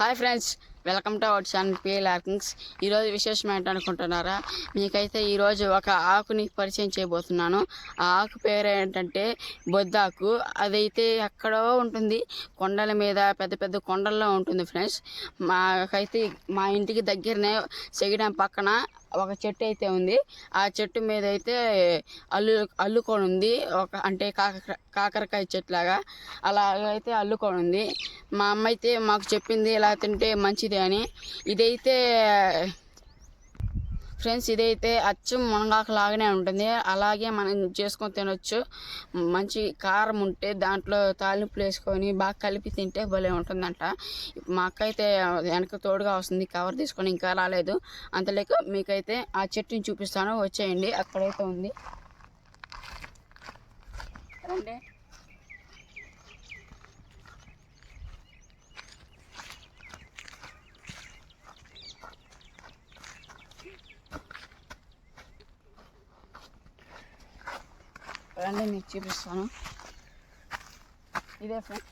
Hi friends welcome to our channel P ఆర్కింగ్స్ ఈరోజు విశేషం ఏంటనుకుంటున్నారా? మీకైతే ఈరోజు ఒక ఆకుని పరిచయం చేయబోతున్నాను. ఆ ఆకు పేరు ఏంటంటే బొద్దాకు. అదైతే ఎక్కడో ఉంటుంది. కొండల మీద పెద్ద పెద్ద కొండల్లో ఉంటుంది ఫ్రెండ్స్. మాకైతే మా ఇంటికి దగ్గరనే సెగిడం పక్కన ఒక చెట్టు అయితే ఉంది. ఆ చెట్టు మీద అయితే అల్లు అల్లుకొని ఉంది. ఒక అంటే కాకర కాకరకాయ చెట్టు లాగా అలాగైతే అల్లుకొని ఉంది. మా అమ్మ అయితే మాకు చెప్పింది ఇలా తింటే మంచిది అని. ఇదైతే ఫ్రెండ్స్ ఇదైతే అచ్చం మునగాకు లాగానే ఉంటుంది. అలాగే మనం చేసుకొని తినొచ్చు. మంచి కారం ఉంటే దాంట్లో తాలింపులు వేసుకొని బాగా కలిపి తింటే భలే ఉంటుందంట. మా అక్క అయితే వెనక తోడుగా వస్తుంది కవర్ తీసుకొని ఇంకా రాలేదు. అంతలేక మీకైతే ఆ చెట్టుని చూపిస్తాను. వచ్చేయండి అక్కడైతే ఉంది. రండి. రండి మీకు చూపిస్తాను. ఇదే ఫ్రెండ్స్.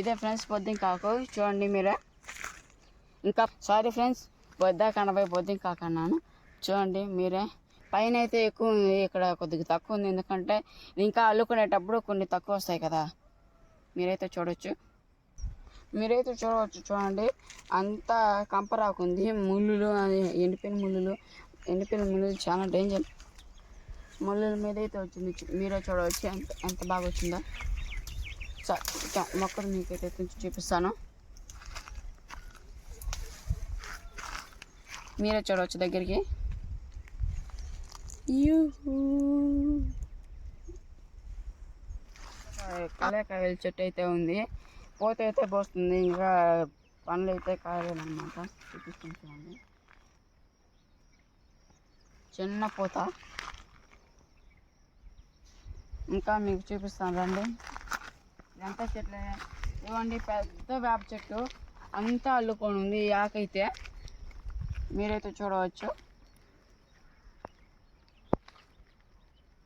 ఇదే ఫ్రెండ్స్ పొద్దున కాకు చూడండి మీరే. ఇంకా సారీ ఫ్రెండ్స్ పొద్దా కనబై పొద్దున కాకన్నాను చూడండి మీరే. పైన అయితే ఎక్కువ ఇక్కడ కొద్దిగా తక్కువ ఉంది. ఎందుకంటే ఇంకా అల్లుకునేటప్పుడు కొన్ని తక్కువ వస్తాయి కదా. మీరైతే చూడొచ్చు. మీరైతే చూడవచ్చు చూడండి. అంతా కంపరాకుంది ముళ్ళులు ఎండిపోయిన ముళ్ళులు. ఎండిపోయిన ముళ్ళు చాలా డేంజర్. ముళ్ళుల మీద అయితే వచ్చింది. మీరే చూడవచ్చు. ఎంత ఎంత బాగా వచ్చిందో. మొక్కలు మీకైతే కొంచెం చూపిస్తాను. మీరే చూడవచ్చు దగ్గరికి. కలేకాయల చెట్టు అయితే ఉంది. పూత అయితే పోస్తుంది. ఇంకా పండ్లు అయితే కాయలేదన్నమాట చూపిస్తాను చూడండి. చిన్న పూత. ఇంకా మీకు చూపిస్తాను రండి. ఎంత చెట్లు. ఇవ్వండి పెద్ద వేప చెట్టు. అంతా అల్లుకొని ఉంది ఈ ఆకైతే మీరైతే చూడవచ్చు.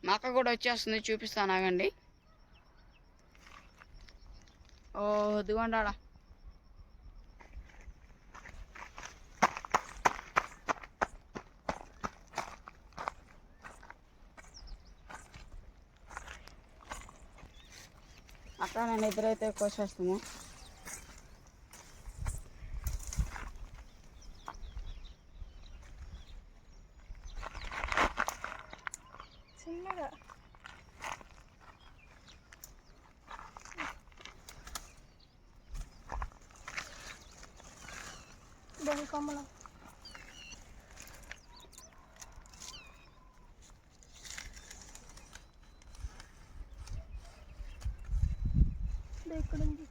మా అక్క కూడా వచ్చేస్తుంది చూపిస్తాను ఆగండి. ఓ ఇదిగోండి ఆడ నిద్రైతే కోసేస్తాము చిన్నగా. దాని ఇక్కడ ఉంది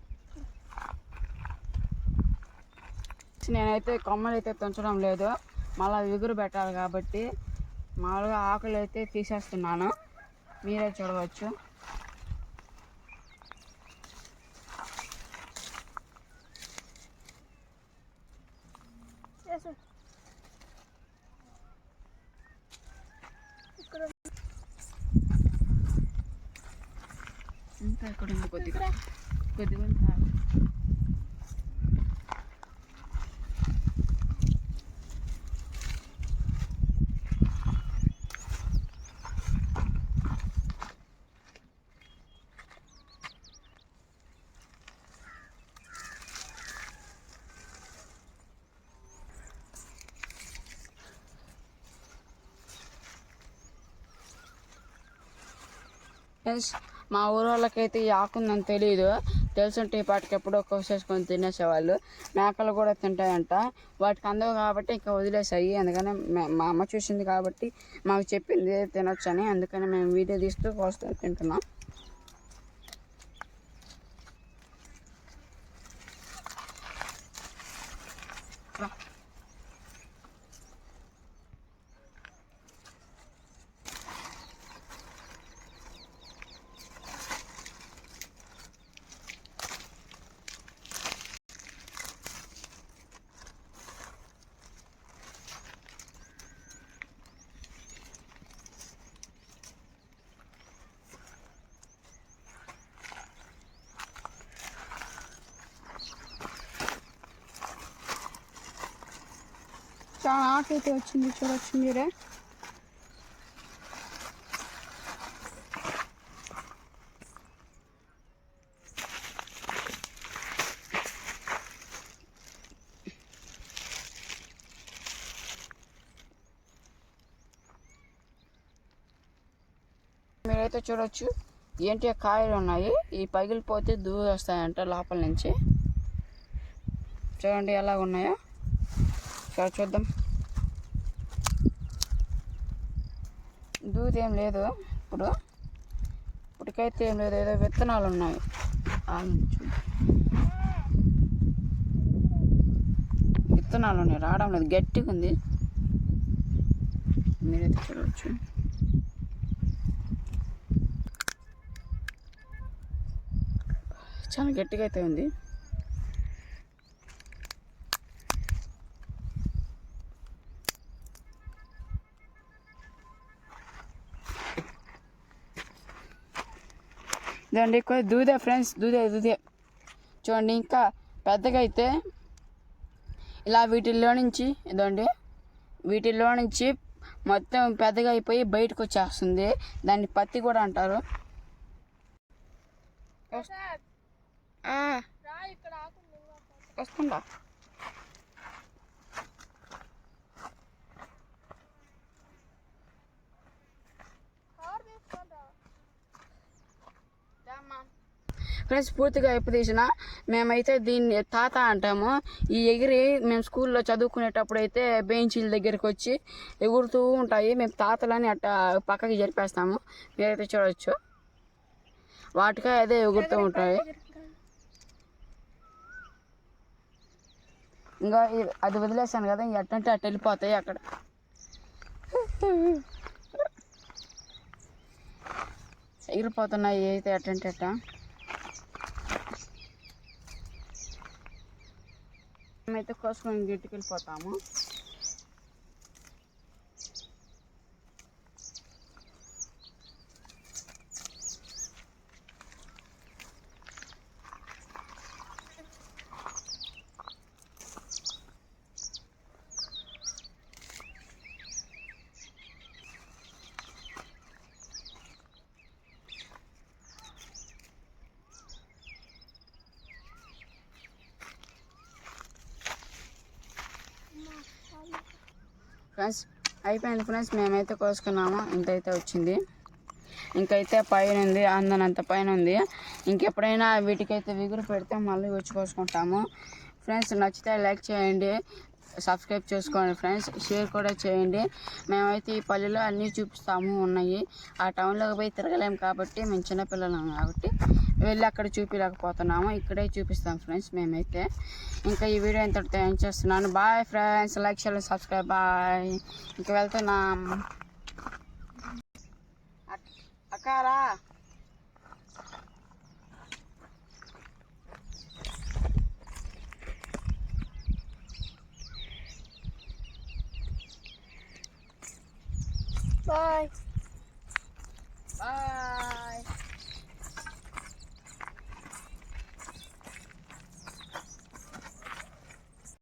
నేనైతే కొమ్మలు అయితే తుంచడం లేదు. మళ్ళీ ఎగురు పెట్టాలి కాబట్టి మామూలుగా ఆకులు అయితే తీసేస్తున్నాను. మీరే చూడవచ్చు. ఇంకా ఇక్కడ ఉంది కొద్దిగా. కొద్దిగా ఫ్రెండ్స్ మా ఊరు వాళ్ళకైతే ఈ ఆకుందని తెలియదు తెలుసుంటే ఈ పాటికి ఎప్పుడో కోసేసుకొని తినేసేవాళ్ళు. మేకలు కూడా తింటాయంట. వాటికి అందవు కాబట్టి ఇంకా వదిలేసాయి. అందుకని మా అమ్మ చూసింది కాబట్టి మాకు చెప్పింది తినొచ్చని. అందుకని మేము వీడియో తీస్తూ కోస్తూ తింటున్నాం. చాలా ఆకైతే వచ్చింది చూడొచ్చు మీరే. మీరైతే చూడొచ్చు. ఏంటి ఆ కాయలు ఉన్నాయి? ఈ పగిలిపోతే దూర వస్తాయంట లోపల నుంచి. చూడండి ఎలా ఉన్నాయో. ఇక్కడ చూద్దాం. దూది ఏం లేదు ఇప్పుడు. ఇప్పటికైతే ఏం లేదు ఏదో విత్తనాలు ఉన్నాయి. విత్తనాలు ఉన్నాయి రావడం లేదు గట్టిగా ఉంది. మీరైతే చూడవచ్చు. చాలా గట్టిగా అయితే ఉంది. ఇదండి దూదే ఫ్రెండ్స్ దూదే దూదే. చూడండి ఇంకా పెద్దగా అయితే ఇలా వీటిల్లో నుంచి ఇదండి. వీటిల్లో నుంచి మొత్తం పెద్దగా అయిపోయి బయటకు వచ్చేస్తుంది దాన్ని పత్తి కూడా అంటారు. వస్తుందా కార్ తీసుకుంటా ఫ్రెండ్స్ పూర్తిగా ఎప్పుడు మేమైతే దీన్ని తాత అంటాము. ఈ ఎగిరి మేము స్కూల్లో చదువుకునేటప్పుడు అయితే బెంచీల దగ్గరికి వచ్చి ఎగురుతూ ఉంటాయి. మేము తాతలని అట్ట పక్కకి జరిపేస్తాము. మీరైతే చూడవచ్చు వాటికి అదే ఎగురుతూ ఉంటాయి. ఇంకా అది వదిలేసాను కదా ఇంక అట్టంటే అట్ట వెళ్ళిపోతాయి అక్కడ. ఎగిరిపోతున్నాయి అయితే అట్టంటే అట్ట మేమైతే కోసుకొని గిట్టుకెళ్ళిపోతాము. ఫ్రెండ్స్ అయిపోయింది ఫ్రెండ్స్. మేమైతే కోసుకున్నాము. ఇంతైతే వచ్చింది. ఇంకైతే పైన ఉంది అందనంత పైన ఉంది. ఇంకెప్పుడైనా వీటికైతే విగురు పెడితే మళ్ళీ వచ్చి కోసుకుంటాము. ఫ్రెండ్స్ నచ్చితే లైక్ చేయండి. సబ్స్క్రైబ్ చేసుకోండి ఫ్రెండ్స్. షేర్ కూడా చేయండి. మేమైతే ఈ పల్లెలో అన్నీ చూపిస్తాము ఉన్నాయి. ఆ టౌన్లోకి పోయి తిరగలేము కాబట్టి మేము చిన్నపిల్లలం కాబట్టి వెళ్ళి అక్కడ చూపించలేకపోతున్నాము ఇక్కడే చూపిస్తాం ఫ్రెండ్స్ మేమైతే. ఇంకా ఈ వీడియో ఇంతటితో ఏం చేస్తున్నాను. Bye friends like share subscribe bye ఇంక వెళ్తున్నాం. అక్కారా? Bye bye